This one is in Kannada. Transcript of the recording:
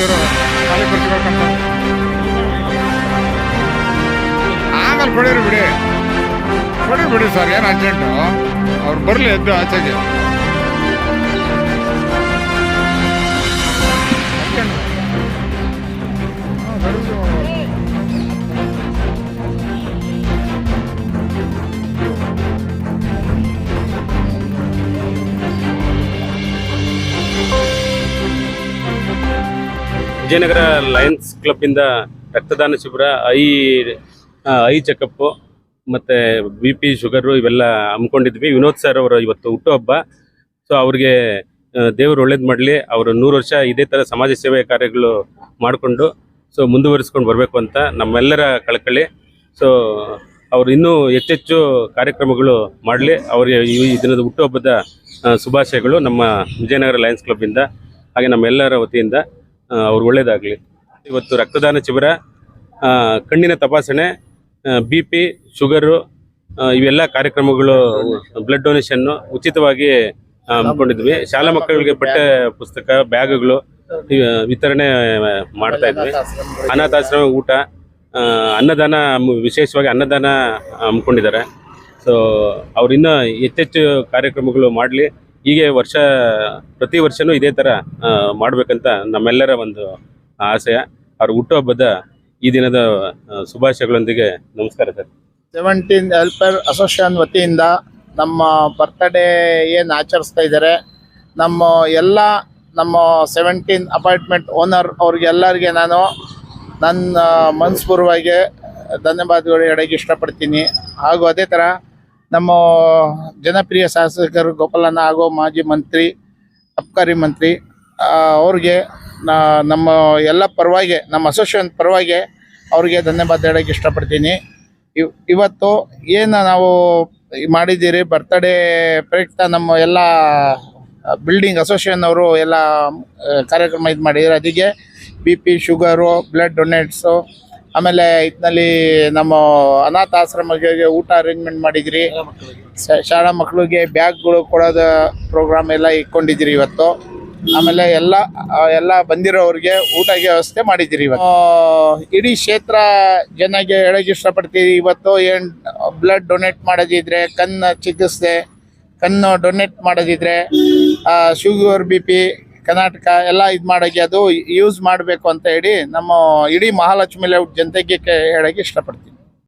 ಇವರು ಖಾಲಿ ಕುರ್ಚಿಗಳು ಕಟ್ತಾರೆ ಆಮೇಲೆ ಕೊಡಿರಿ ಬಿಡಿ. ಕೊಡಿ ಬಿಡಿ ಸರ್, ಏನು ಅರ್ಜೆಂಟು ಅವ್ರು ಬರಲಿ ಎದ್ದು ಆಚೆಗೆ. ವಿಜಯನಗರ ಲಯನ್ಸ್ ಕ್ಲಬ್ ಇಂದ ರಕ್ತದಾನ ಶಿಬಿರ, ಐ ಐ ಚೆಕಪ್ ಮತ್ತೆ ಬಿ ಪಿ ಶುಗರು ಇವೆಲ್ಲ ಹಮ್ಮಿಕೊಂಡಿದ್ವಿ. ವಿನೋದ್ ಸರ್ ಅವರ ಇವತ್ತು ಹುಟ್ಟುಹಬ್ಬ ಸೊ ಅವ್ರಿಗೆ ದೇವರು ಒಳ್ಳೇದು ಮಾಡಲಿ. ಅವರು ನೂರು ವರ್ಷ ಇದೇ ಥರ ಸಮಾಜ ಸೇವೆ ಕಾರ್ಯಗಳು ಮಾಡಿಕೊಂಡು ಸೊ ಮುಂದುವರಿಸ್ಕೊಂಡು ಬರಬೇಕು ಅಂತ ನಮ್ಮೆಲ್ಲರ ಕಳಕಳಿ. ಸೊ ಅವರು ಇನ್ನೂ ಹೆಚ್ಚೆಚ್ಚು ಕಾರ್ಯಕ್ರಮಗಳು ಮಾಡಲಿ. ಅವರಿಗೆ ಈ ದಿನದ ಹುಟ್ಟುಹಬ್ಬದ ಶುಭಾಶಯಗಳು ನಮ್ಮ ವಿಜಯನಗರ ಲಯನ್ಸ್ ಕ್ಲಬ್ಬಿಂದ ಹಾಗೆ ನಮ್ಮೆಲ್ಲರ ವತಿಯಿಂದ. ಅವ್ರು ಒಳ್ಳೇದಾಗಲಿ. ಇವತ್ತು ರಕ್ತದಾನ ಶಿಬಿರ ಕಣ್ಣಿನ ತಪಾಸಣೆ ಬಿ ಪಿ ಶುಗರು ಇವೆಲ್ಲ ಕಾರ್ಯಕ್ರಮಗಳು ಬ್ಲಡ್ ಡೊನೇಷನ್ನು ಉಚಿತವಾಗಿ ಆ, ಹಮ್ಮಿಕೊಂಡಿದ್ವಿ ಶಾಲಾ ಮಕ್ಕಳಿಗೆ ಪಠ್ಯ ಪುಸ್ತಕ ಬ್ಯಾಗ್ಗಳು ವಿತರಣೆ ಮಾಡ್ತಾ ಇದ್ವಿ. ಅನಾಥಾಶ್ರಮ ಊಟ ಅನ್ನದಾನ ವಿಶೇಷವಾಗಿ ಅನ್ನದಾನ ಹಮ್ಮಿಕೊಂಡಿದ್ದಾರೆ. ಸೊ ಅವ್ರು ಇನ್ನೂ ಹೆಚ್ಚೆಚ್ಚು ಕಾರ್ಯಕ್ರಮಗಳು ಮಾಡಲಿ ಹೀಗೆ ವರ್ಷ, ಪ್ರತಿ ವರ್ಷನೂ ಇದೇ ಥರ ಮಾಡಬೇಕಂತ ನಮ್ಮೆಲ್ಲರ ಒಂದು ಆಸೆ. ಅವ್ರ ಹುಟ್ಟುಹಬ್ಬದ ಈ ದಿನದ ಶುಭಾಶಯಗಳೊಂದಿಗೆ ನಮಸ್ಕಾರ ಸರ್. ಸೆವೆಂಟೀನ್ ಹೆಲ್ಪರ್ ಅಸೋಸಿಯೇಷನ್ ವತಿಯಿಂದ ನಮ್ಮ ಬರ್ತ್ಡೇ ಏನು ಆಚರಿಸ್ತಾ ಇದ್ದಾರೆ ನಮ್ಮ ಎಲ್ಲ, ನಮ್ಮ ಸೆವೆಂಟೀನ್ ಅಪಾರ್ಟ್ಮೆಂಟ್ ಓನರ್ ಅವ್ರಿಗೆಲ್ಲರಿಗೆ ನಾನು ನನ್ನ ಮನಸ್ಪೂರ್ವವಾಗಿ ಧನ್ಯವಾದಗಳು ಹೇಳಕ್ಕೆ ಇಷ್ಟಪಡ್ತೀನಿ. ಹಾಗೂ ಅದೇ ಥರ ನಮ್ಮ ಜನಪ್ರಿಯ ಶಾಸಕರು ಗೋಪಾಲಣ್ಣ ಹಾಗೂ ಮಾಜಿ ಮಂತ್ರಿ, ಅಬ್ಕಾರಿ ಮಂತ್ರಿ ಅವ್ರಿಗೆ ನಮ್ಮ ಎಲ್ಲ ಪರವಾಗಿ, ನಮ್ಮ ಅಸೋಸಿಯೇಷನ್ ಪರವಾಗಿ ಅವ್ರಿಗೆ ಧನ್ಯವಾದ ಹೇಳೋಕ್ಕೆ ಇಷ್ಟಪಡ್ತೀನಿ. ಇವ್, ಇವತ್ತು ಏನು ನಾವು ಮಾಡಿದ್ದೀರಿ ಬರ್ತಡೇ ಪ್ರಯುಕ್ತ ನಮ್ಮ ಎಲ್ಲ ಬಿಲ್ಡಿಂಗ್ ಅಸೋಸಿಯೇಷನ್ ಅವರು ಎಲ್ಲ ಕಾರ್ಯಕ್ರಮ ಇದು ಮಾಡಿದ್ದಾರೆ. ಅದಕ್ಕೆ B P sugar blood donates ಆಮೇಲೆ ಇದ್ನಲ್ಲಿ ನಮ್ಮ ಅನಾಥ ಆಶ್ರಮಗಳಿಗೆ ಊಟ ಅರೇಂಜ್ಮೆಂಟ್ ಮಾಡಿದ್ರಿ. ಶಾಲಾ ಮಕ್ಕಳಿಗೆ. ಬ್ಯಾಗ್ಗಳು ಕೊಡೋದ ಪ್ರೋಗ್ರಾಮ್ ಎಲ್ಲ ಇಟ್ಕೊಂಡಿದ್ದೀರಿ ಇವತ್ತು. ಆಮೇಲೆ ಎಲ್ಲ ಎಲ್ಲ ಬಂದಿರೋರಿಗೆ ಊಟಕ್ಕೆ ವ್ಯವಸ್ಥೆ ಮಾಡಿದ್ದೀರಿ ಇವತ್ತು. ಇಡೀ ಕ್ಷೇತ್ರ ಜನಗೆ ಹೇಳಕ್ಕೆ ಇಷ್ಟಪಡ್ತೀವಿ ಇವತ್ತು ಏನು ಬ್ಲಡ್ ಡೊನೇಟ್ ಮಾಡೋದಿದ್ರೆ ಕಣ್ಣು ಚಿಕಿತ್ಸೆ ಕಣ್ಣು ಡೊನೇಟ್ ಮಾಡೋದಿದ್ರೆ ಶುಗರ್ ಬಿ ಪಿ ಕರ್ನಾಟಕ ಎಲ್ಲ ಇದು ಮಾಡೋಕ್ಕೆ ಅದು ಯೂಸ್ ಮಾಡಬೇಕು ಅಂತ ಹೇಳಿ ನಮ್ಮ ಇಡೀ ಮಹಾಲಕ್ಷ್ಮಿ ಲೇಔಟ್ ಜನತೆಗೆ ಹೇಳೋಕ್ಕೆ ಇಷ್ಟಪಡ್ತೀನಿ.